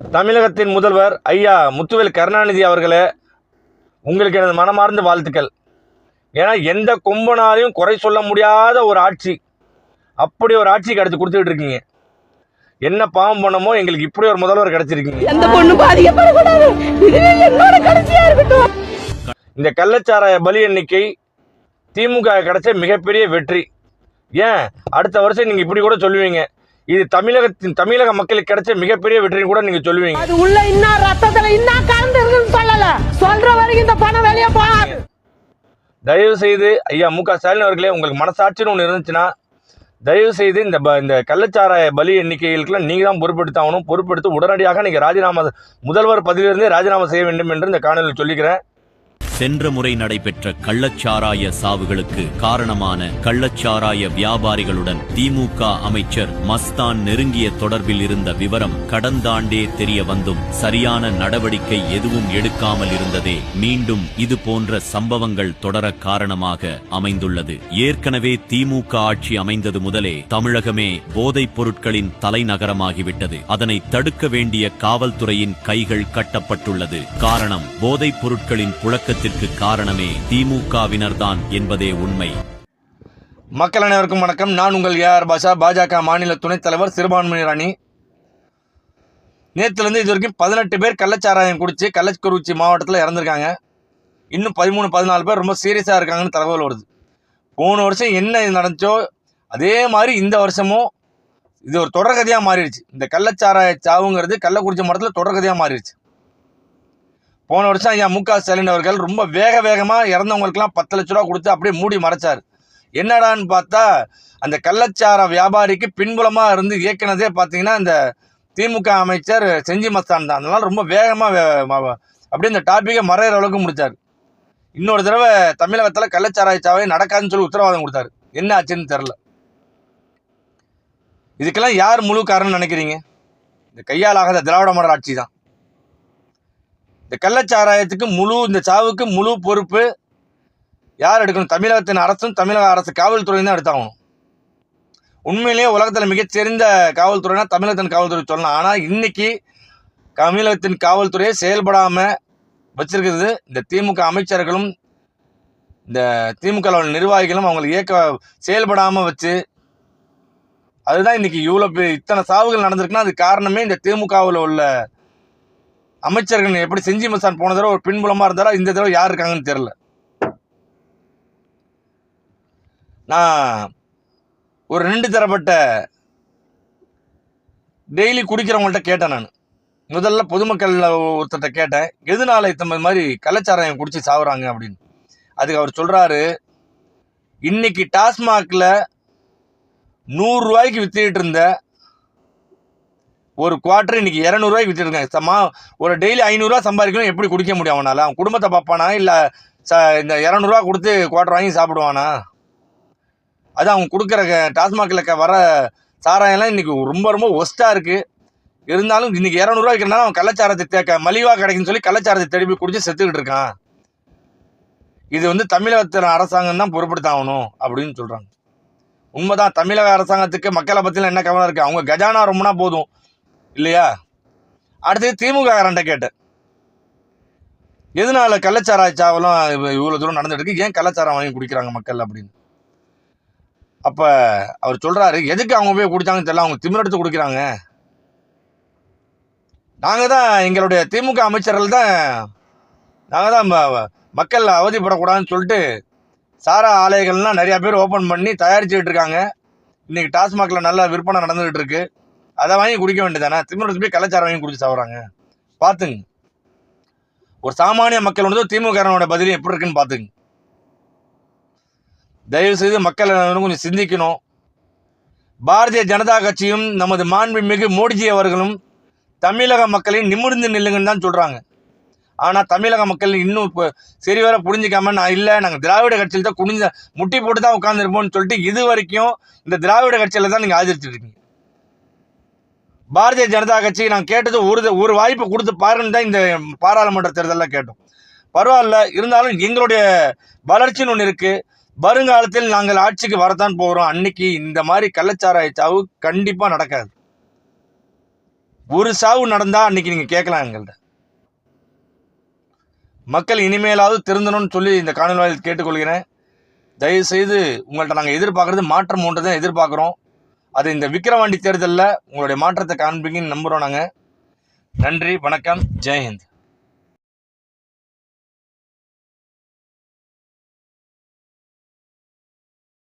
தமிழகத்தின் முதல்வர் ஐயா முத்துவேல் கருணாநிதி அவர்களே உங்களுக்கு எனது மனமார்ந்த வாழ்த்துக்கள். ஏன்னா எந்த கொம்பனாலையும் குறை சொல்ல முடியாத ஒரு ஆட்சி. அப்படி ஒரு ஆட்சிக்கு அடுத்து கொடுத்துட்டு இருக்கீங்க. என்ன பாவம் பண்ணமோ எங்களுக்கு இப்படி ஒரு முதல்வர் கிடைச்சிருக்கீங்க. எந்த பொண்ணு பாதிக்கப்படக்கூடாது. இந்த கள்ளச்சாராய பலி எண்ணிக்கை திமுக கிடைச்ச மிகப்பெரிய வெற்றி. ஏன்? அடுத்த வருஷம் நீங்கள் இப்படி கூட சொல்லுவீங்க. இது தமிழகத்தின் தமிழக மக்களுக்கு கிடைச்ச மிகப்பெரிய வெற்றின்னு கூட நீங்கள் சொல்லுவீங்க. அது உள்ள இன்னும் ரத்தத்துல இன்னும் கலந்து இருக்குன்னு சொல்லல. சொல்ற வரைக்கும் இந்த பணம் வெளியே போகாது. தயவு செய்து ஐயா மு க ஸ்டாலின் அவர்களே உங்களுக்கு மனசாட்சின்னு ஒன்று இருந்துச்சுன்னா தயவு செய்து இந்த ப இந்த கள்ளச்சாராய பலி எண்ணிக்கைகளுக்கெல்லாம் நீங்கள் தான் பொறுப்பெடுத்தாகணும் பொறுப்பெடுத்து உடனடியாக நீங்கள் ராஜினாமா முதல்வர் பதவியிலிருந்தே ராஜினாமா செய்ய வேண்டும் என்று இந்த காணொலியில் சொல்லிக்கிறேன். சென்ற முறை நடைபெற்ற கள்ளச்சாராய சாவுகளுக்கு காரணமான கள்ளச்சாராய வியாபாரிகளுடன் திமுக அமைச்சர் மஸ்தான் நெருங்கிய தொடர்பில் இருந்த விவரம் கடந்த ஆண்டே தெரிய வந்தும் சரியான நடவடிக்கை எதுவும் எடுக்காமல் இருந்ததே மீண்டும் இது போன்ற சம்பவங்கள் தொடர காரணமாக அமைந்துள்ளது. ஏற்கனவே திமுக ஆட்சி அமைந்தது முதலே தமிழகமே போதைப் பொருட்களின் தலைநகரமாகிவிட்டது. அதனை தடுக்க வேண்டிய காவல்துறையின் கைகள் கட்டப்பட்டுள்ளது. காரணம் போதைப் பொருட்களின் புழக்கத்திற்கு காரணமே திமுகவினர்தான் என்பதே உண்மை. மக்கள் அனைவருக்கும் வணக்கம். நான் உங்கள் ஏஆர் பாஷா. பாஜக மாநில துணைத் தலைவர் சிறுபான்மையினர் அணி. நேற்றுலேருந்து இது வரைக்கும் பதினெட்டு பேர் கள்ளச்சாராயம் குடிச்சு கள்ளக்குறிச்சி மாவட்டத்தில் இறந்துருக்காங்க. இன்னும் பதிமூணு பதினாலு பேர் ரொம்ப சீரியஸாக இருக்காங்கன்னு தகவல் வருது. போன வருஷம் என்ன நடந்துச்சோ அதே மாதிரி இந்த வருஷமும் இது ஒரு தொடர்கதையாக மாறிடுச்சு. இந்த கள்ளச்சாராய சாவுங்கிறது கள்ளக்குறிச்சி மாவட்டத்தில் தொடர்கதையாக மாறிடுச்சு. போன வருஷம் ஐயா மு க ஸ்டாலின் அவர்கள் ரொம்ப வேக வேகமாக இறந்தவங்களுக்கெல்லாம் பத்து லட்ச ரூபா கொடுத்து அப்படியே மூடி மறைச்சார். என்னடான்னு பார்த்தா அந்த கள்ளச்சார வியாபாரிக்கு பின்புலமாக இருந்து இயக்குனதே பார்த்தீங்கன்னா இந்த திமுக அமைச்சர் செஞ்சி மஸ்தான் தான். அதனால் ரொம்ப வேகமாக அப்படியே இந்த டாப்பிக்கை மறையிற அளவுக்கு முடித்தார் இன்னொரு தடவை தமிழகத்தில் கள்ளச்சாராய்ச்சாவே நடக்காதுன்னு சொல்லி உத்தரவாதம் கொடுத்தாரு. என்ன ஆச்சுன்னு தெரில இதுக்கெல்லாம் யார் முழு காரணம்னு நினைக்கிறீங்க? இந்த கையால் ஆகாத திராவிட மாடல் ஆட்சி தான். இந்த கள்ளச்சாராயத்துக்கு முழு இந்த சாவுக்கு முழு பொறுப்பு யார் எடுக்கணும்? தமிழகத்தின் அரசும் தமிழக அரசு காவல்துறையும் தான் எடுத்தாகணும். உண்மையிலேயே உலகத்தில் மிகச்சிறந்த காவல்துறைனா தமிழகத்தின் காவல்துறை சொல்லலாம். ஆனால் இன்றைக்கி தமிழகத்தின் காவல்துறையை செயல்படாமல் வச்சிருக்கிறது இந்த திமுக அமைச்சர்களும் இந்த திமுக நிர்வாகிகளும் அவங்களை இயக்க செயல்படாமல் வச்சு அதுதான் இன்னைக்கு இவ்வளோ பெ- இத்தனை சாவுகள் நடந்திருக்குன்னா அது காரணமே இந்த திமுகவில் உள்ள அமைச்சர்கள் எப்படி செஞ்சி மசான் போன தடவை ஒரு பின்புலமாக இருந்தாரோ இந்த தடவை யார் இருக்காங்கன்னு தெரில நான் ஒரு ரெண்டு தரப்பட்ட டெய்லி குடிக்கிறவங்கள்ட்ட கேட்டேன் நான். முதல்ல பொதுமக்கள் ஒருத்தர்கிட்ட கேட்டேன் எதனால இந்த மாதிரி கள்ளச்சாராயம் குடித்து சாவுறாங்க? அப்படின்னு. அதுக்கு அவர் சொல்கிறாரு இன்னைக்கு டாஸ்மாகில் நூறுரூவாய்க்கு விற்றுக்கிட்டு இருந்த ஒரு குவார்டர் இன்னைக்கு இரநூறுவாய்க்கு விற்றுருக்காங்க சம்மா ஒரு டெய்லி ஐநூறுரூவா சம்பாதிக்கணும் எப்படி குடிக்க முடியும் அவனால்? அவன் குடும்பத்தை பார்ப்பானா? இல்லை ச இந்த இரநூறுவா கொடுத்து குவார்டர் வாங்கி சாப்பிடுவானா? அது அவங்க கொடுக்குற டாஸ்மாகில் வர சாராயம்லாம் இன்றைக்கி ரொம்ப ரொம்ப ஒஸ்ட்டாக இருக்குது இருந்தாலும் இன்றைக்கி இரநூறுவா இருக்கிறனால அவன் கலாச்சாரத்தை தேக்க மலிவாக கிடைக்குன்னு சொல்லி கலாச்சாரத்தை திருப்பி குடிச்சு செத்துக்கிட்டு இருக்கான். இது வந்து தமிழகத்தின் அரசாங்கம் தான் பொறுப்படுத்தாகணும் அப்படின்னு சொல்கிறாங்க உண்மைதான் தமிழக அரசாங்கத்துக்கு மக்களை பற்றிலாம் என்ன கவனம் இருக்குது அவங்க கஜானா ரொம்பனா போதும். இல்லையா? அடுத்தது திமுக காரன்ட்ட கேட்டேன். எதனால கள்ளச்சாராய சாவலம் இவ்வளோ தூரம் நடந்துட்டு இருக்கு? ஏன் கள்ளச்சாரம் வாங்கி குடிக்கிறாங்க மக்கள் அப்படின்னு. அப்போ அவர் சொல்கிறாரு எதுக்கு அவங்க போய் குடித்தாங்கன்னு தெரியல அவங்க திமிரெடுத்து குடிக்கிறாங்க. நாங்கள் தான் எங்களுடைய திமுக அமைச்சர்கள் தான் நாங்கள் தான் மக்கள் அவதிப்படக்கூடாதுன்னு சொல்லிட்டு சாரா ஆலைகள்லாம் நிறையா பேர் ஓப்பன் பண்ணி தயாரிச்சுக்கிட்டு இருக்காங்க. இன்றைக்கி டாஸ்மாகில் நல்ல விற்பனை நடந்துகிட்டு இருக்குது அதை வாங்கி குடிக்க வேண்டியதானே திமுக போய் கலாச்சாரம் வாங்கி குடிச்சு சாப்பிட்றாங்க பார்த்துங்க. ஒரு சாமானிய மக்கள் வந்து திமுகனோட பதில் எப்படி இருக்குன்னு பார்த்துங்க. தயவு செய்து மக்கள் கொஞ்சம் சிந்திக்கணும். பாரதிய ஜனதா கட்சியும் நமது மாண்புமிகு மோடிஜி அவர்களும் தமிழக மக்களையும் நிமிர்ந்து நில்லுங்கன்னு தான் சொல்கிறாங்க ஆனால் தமிழக மக்கள் இன்னும் இப்போ சரிவர புரிஞ்சுக்காம நான் இல்லை நாங்கள் திராவிட கட்சியில் தான் குடிஞ்ச முட்டி போட்டு தான் உட்காந்துருப்போம்னு சொல்லிட்டு இது வரைக்கும் இந்த திராவிட கட்சியில் தான் நீங்கள் ஆதரிச்சுட்டு இருக்கீங்க பாரதிய ஜனதா கட்சி நான் கேட்டது ஒரு ஒரு வாய்ப்பு கொடுத்து பாருன்னு தான் இந்த பாராளுமன்ற தேர்தலில் கேட்டோம். பரவாயில்ல இருந்தாலும் எங்களுடைய வளர்ச்சின்னு ஒன்று இருக்குது வருங்காலத்தில் நாங்கள் ஆட்சிக்கு வரத்தான் போகிறோம் அன்னைக்கு இந்த மாதிரி கள்ளச்சாராய சாவு கண்டிப்பாக நடக்காது. ஒரு சாவு நடந்தால் அன்னைக்கு நீங்கள் கேட்கலாம் எங்கள்கிட்ட மக்கள் இனிமேலாவது திருந்தணும்னு சொல்லி இந்த காணொலி கேட்டுக்கொள்கிறேன். தயவுசெய்து உங்கள்கிட்ட நாங்கள் எதிர்பார்க்குறது மாற்றம் ஒன்று தான் எதிர்பார்க்குறோம். அது இந்த விக்கிரவாண்டி தேர்தலில் உங்களுடைய மாற்றத்தை காண்பீங்கன்னு நம்புகிறோம் நாங்கள் நன்றி வணக்கம் ஜெயஹிந்த்